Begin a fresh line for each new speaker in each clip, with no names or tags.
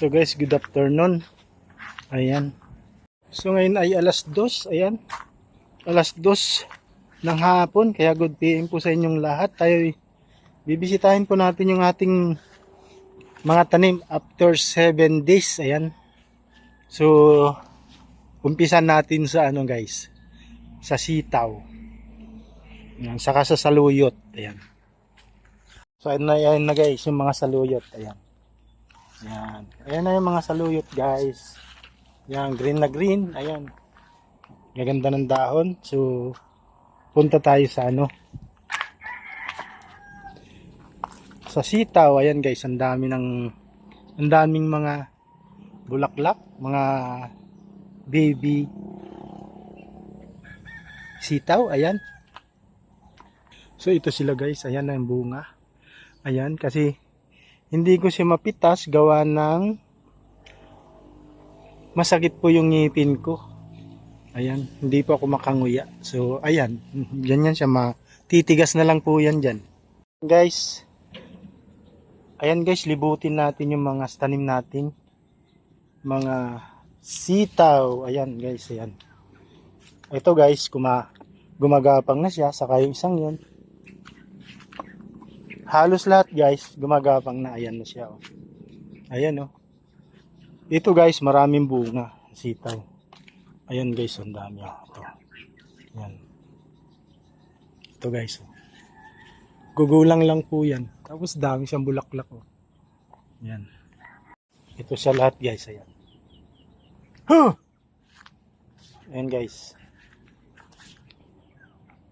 So guys, good afternoon. Ayan. So ngayon ay alas dos. Ayan. Alas dos ng hapon. Kaya good PM po sa inyong lahat. Tayo bibisitahin po natin yung ating mga tanim after 7 days. Ayan. So, umpisan natin sa ano guys. Sa sitaw. Ayan. Saka sa saluyot. Ayan. So, ayan na, ayan na guys, yung mga saluyot. Ayan. Ayan. Ayan na yung mga saluyot guys. Ayan, green na green. Ayan. Gaganda ng dahon. So, punta tayo sa ano. Sa sitaw. Ayan guys, ang dami ng ang daming mga bulaklak, mga baby sitaw. Ayan. So, ito sila guys. Ayan na yung bunga. Ayan, kasi hindi ko siya mapitas gawa ng masakit po yung ngipin ko. Ayan, hindi po ako makanguya. So, ayan, ganyan siya matitigas na lang po yan dyan. Guys, ayan guys, libutin natin yung mga tanim natin. Mga sitaw. Ayan guys, ayan. Ito guys, kuma gumagapang na siya, saka yung isang yun. Halos lahat guys, gumagapang na. Ayan na siya. Oh. Ayan oh. Ito guys, maraming bunga. Sitaw. Ayan guys, ang dami. Oh. Ito. Ayan. Ito guys. Oh. Gugulang lang po yan. Tapos dami siyang bulaklak. Oh. Ayan. Ito sa lahat guys. Ayan. Huh! Ayan guys.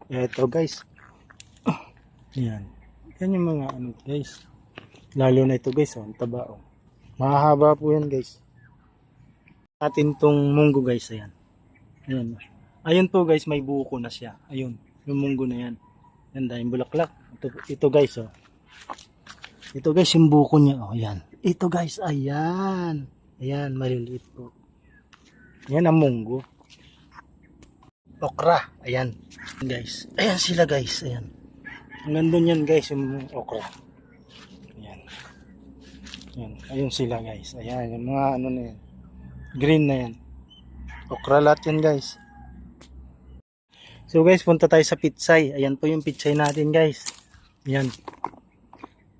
Ito guys. Ayan. Yan yung mga ano guys. Lalo na ito guys, oh, ang taba oh. Mahaba po yan guys. Atin tong munggo guys, ayan. Ayan. Ayun po guys, may buko na siya. Ayun, yung munggo na yan. Yan dahil bulaklak. Ito, ito guys, oh. Ito guys, yung buko niya, oh, ayan. Ito guys, ayan. Ayan, maliliit po. Yan ang munggo. Okra, ayan. Guys, ayan sila guys, ayan. Nandun yan guys, yung okra. Ayan. Ayan. Ayun sila guys. Ayan, yung mga ano na yan. Green na yan. Okra lahat yan guys. So guys, punta tayo sa pitsay. Ayan po yung pitsay natin guys. Ayan.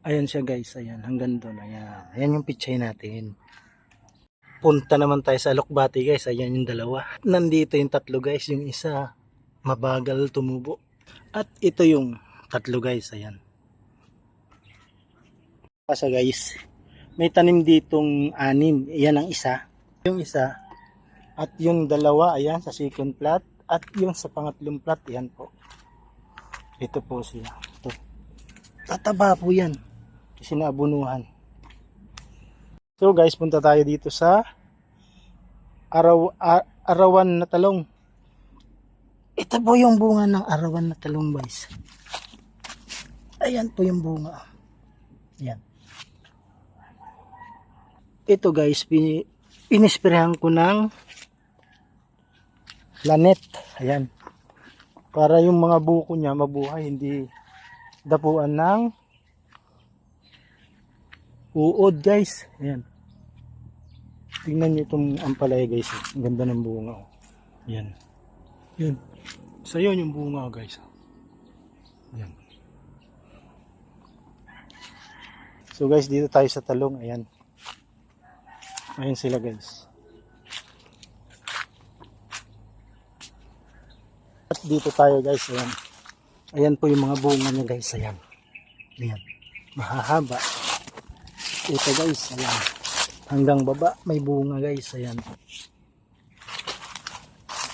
Ayan siya guys. Ayan, hanggang doon. Ayan. Ayan yung pitsay natin. Punta naman tayo sa Alokbati guys. Ayan yung dalawa. Nandito yung tatlo guys. Yung isa, mabagal tumubo. At ito yung tatlo guys ayan. Kasi guys? May tanim ditong anim. Yan ang isa. Yung isa at yung dalawa ayan sa second plot. At yung sa pangatlong plot yan po. Ito po sila. Ito. Tataba po yan. Kasi naabunuhan so guys punta tayo dito sa araw a- arawan na talong. Ito po yung bunga ng arawan na talong guys Ayan po yung bunga. Ayan. Ito guys, inisprehan ko ng lanet. Ayan. Para yung mga buko niya mabuhay, hindi dapuan ng uod guys. Ayan. Tingnan niyo itong ampalaya guys. Ang ganda ng bunga. oh. Ayan. Ayan. Sa yun yung bunga guys. Ayan. So guys, dito tayo sa talong. Ayan. Ayan sila guys. At dito tayo guys. Ayan. Ayan po yung mga bunga niya guys. Ayan. Ayan. Mahahaba. Ito guys. Ayan. Hanggang baba may bunga guys. Ayan.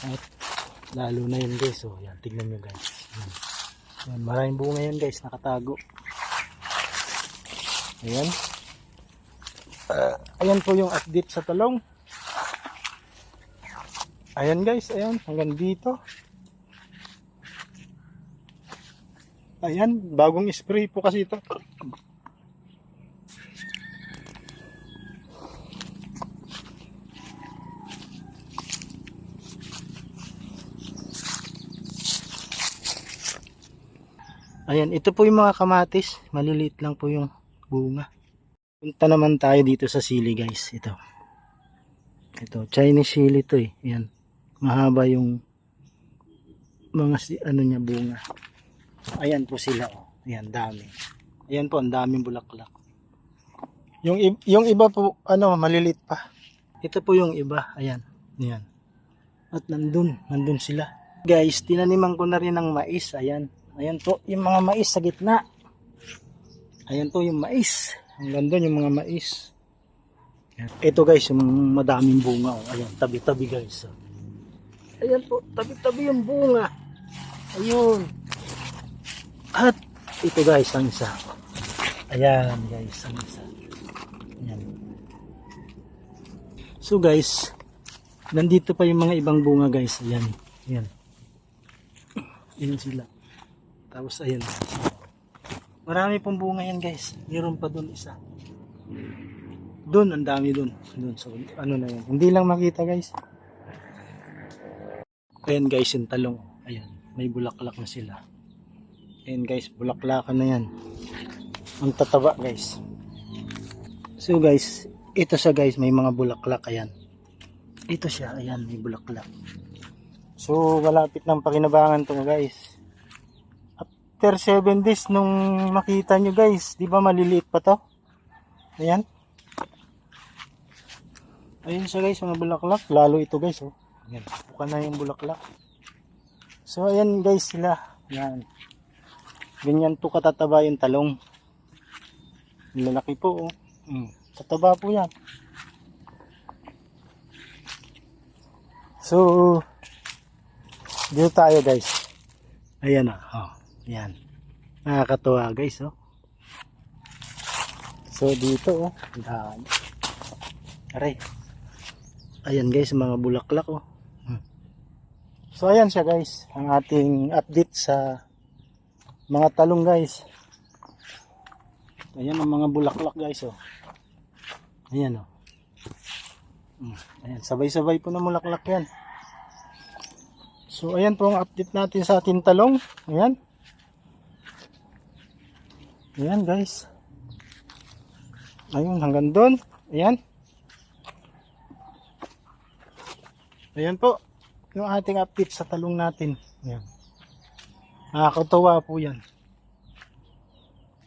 At lalo na yun guys. So, ayan. Tignan nyo guys. Ayan. Ayan. Maraming bunga yan guys. Nakatago. Ayan. Uh, ayan po yung update sa talong. Ayan guys, ayan. Hanggang dito. Ayan, bagong spray po kasi ito. Ayan, ito po yung mga kamatis. Maliliit lang po yung bunga. Punta naman tayo dito sa sili guys. Ito. Ito. Chinese sili to eh. Yan. Mahaba yung mga ano niya bunga. Ayan po sila oh. Ayan, dami. Ayan po, ang daming bulaklak. Yung, yung iba po, ano, malilit pa. Ito po yung iba. Ayan. Ayan. At nandun, nandun sila. Guys, tinaniman ko na rin ng mais. Ayan. Ayan po, yung mga mais sa gitna. Ayan po yung mais. Ang ganda yung mga mais. Ito guys, yung madaming bunga. Oh. Ayan, tabi-tabi guys. oh. Ayan po, tabi-tabi yung bunga. Ayun. At ito guys, ang isa. Ayan guys, ang isa. Ayan. So guys, nandito pa yung mga ibang bunga guys. Ayan. Ayan. Ayan sila. Tapos ayan. Marami pong bunga yan guys. Meron pa doon isa. Doon, ang dami doon. Doon, so ano na yun. Hindi lang makita guys. Ayan guys, yung talong. Ayan, may bulaklak na sila. Ayan guys, bulaklakan na yan. Ang tataba guys. So guys, ito siya guys, may mga bulaklak. Ayan. Ito siya, ayan, may bulaklak. So, malapit ng pakinabangan to guys. After 7 days nung makita nyo guys, di ba maliliit pa to? Ayan. Ayun siya guys, mga bulaklak. Lalo ito guys, oh. Ayan, buka na yung bulaklak. So, ayan guys sila. Ayan. Ganyan to katataba yung talong. Lalaki po, oh. Mm. Tataba po yan. So, dito tayo guys. Ayan na. Oh, yan. Nakakatuwa guys, oh. So, dito, oh. Dami. Aray. Ayan guys, mga bulaklak, oh. Hmm. So, ayan siya guys. Ang ating update sa mga talong guys. Ayan ang mga bulaklak guys, oh. Ayan, oh. Hmm. Ayan, sabay-sabay po na bulaklak yan. So, ayan po ang update natin sa ating talong. Ayan. Ayan, guys. Ayun, hanggang doon. Ayan. Ayan po. Yung ating update sa talong natin. Ayan. Nakakatawa po yan.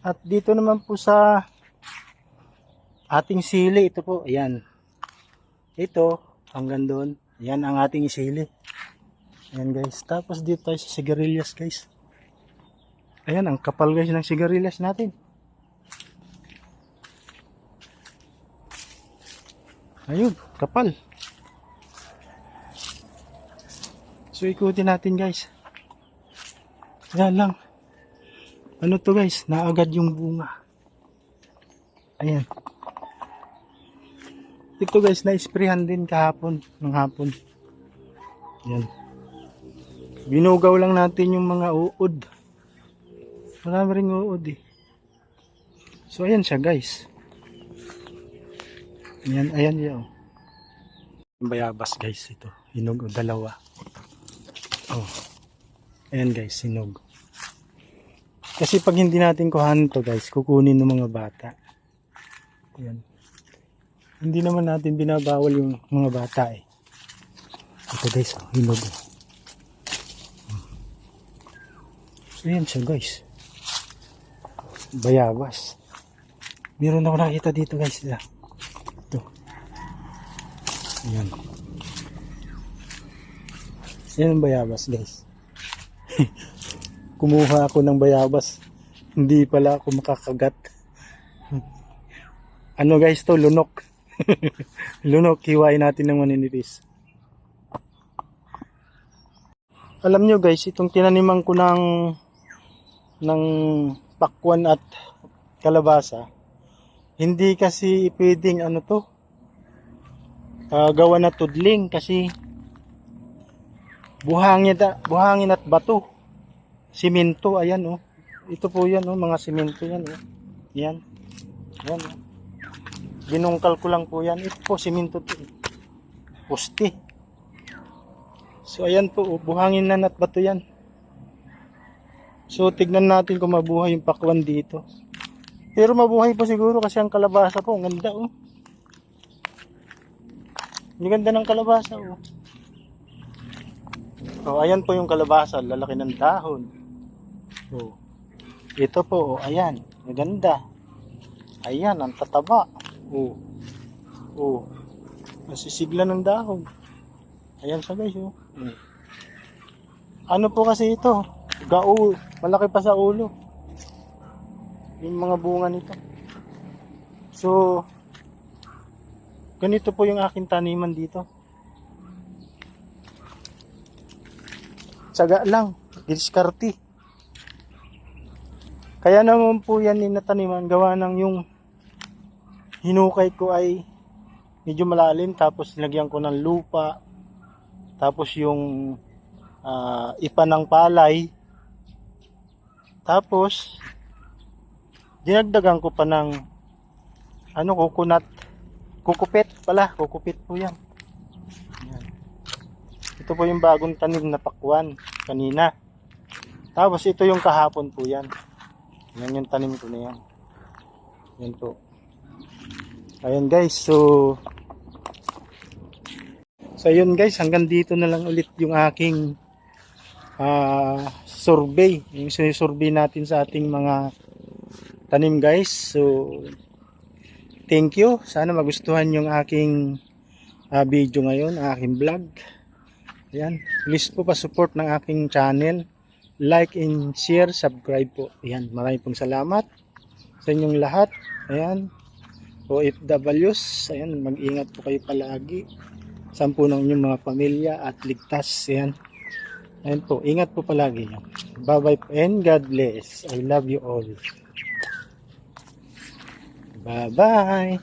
At dito naman po sa ating sili. Ito po. Ayan. Ito. Hanggang doon. Ayan ang ating sili. Ayan guys. Tapos dito tayo sa sigarilyas guys. Ayan, ang kapal guys ng sigarilyas natin. Ayun, kapal. So ikutin natin guys. Yan lang. Ano to guys? Naagad yung bunga. Ayan. Ito guys, na-sprayhan din kahapon, ng hapon. Yan. Binugaw lang natin yung mga uod. Marami rin uod eh. So ayan siya guys. Ayan, ayan yun. Yung bayabas guys ito. Hinog o dalawa. Oh. Ayan guys, hinog. Kasi pag hindi natin kuhanin to guys, kukunin ng mga bata. Ayan. Hindi naman natin binabawal yung mga bata eh. Ito guys, oh, hinog. oh. So yan siya guys. Bayabas. Meron ako nakita dito guys. Ito. Ito. Yan. Yan ang bayabas guys. Kumuha ako ng bayabas. Hindi pala ako makakagat. Ano guys to? Lunok. Lunok. Hiwain natin ng maninipis. Alam nyo guys, itong tinaniman ko ng ng pakwan at kalabasa, hindi kasi pwedeng ano to, ah, gawa na tudling kasi buhangin, at- buhangin at bato. Simento, ayan oh. Ito po yan oh, mga simento yan oh. Yan. Yan oh. Binungkal ko lang po yan. Ito po, simento to. eh. Pusti. So ayan po, oh, buhangin na at bato yan. So tignan natin kung mabuhay yung pakwan dito. Pero mabuhay po siguro kasi ang kalabasa po. Ang ganda oh. Ang ganda ng kalabasa oh. Oh, ayan po yung kalabasa. Lalaki ng dahon. Oh. Ito po, oh, ayan. Maganda. Ayan, ang tataba. Oh. Oh. Nasisigla ng dahon. Ayan siya guys oh. Hmm. Ano po kasi ito? Gao. Malaki pa sa ulo. Yung mga bunga nito. So, ganito po yung aking taniman dito. Tsaga lang. Diskarte. Kaya naman po yan ninataniman. Gawa ng yung hinukay ko ay medyo malalim. Tapos nilagyan ko ng lupa. Tapos yung ah, ipa ng palay. Tapos, dinagdagan ko pa ng ano, coconut. Kukupit pala. Kukupit po yan. Yan. Ito po yung bagong tanim na pakwan kanina. Tapos ito yung kahapon po yan. Yan yung tanim ko na yan. Yan po. Ayan guys, so So yun guys, hanggang dito na lang ulit yung aking ah, survey. Yung survey natin sa ating mga tanim guys. So thank you. Sana magustuhan yung aking ah, video ngayon, ang aking vlog. Ayan, please po pa-support ng aking channel. Like and share, subscribe po. Ayan, maraming pong salamat sa inyong lahat. Ayan, OFWs, ayan, mag-ingat po kayo palagi. Sampu ng inyong mga pamilya at ligtas. Ayan. Ayan po, ingat po palagi. Bye-bye po and God bless. I love you all. Bye-bye.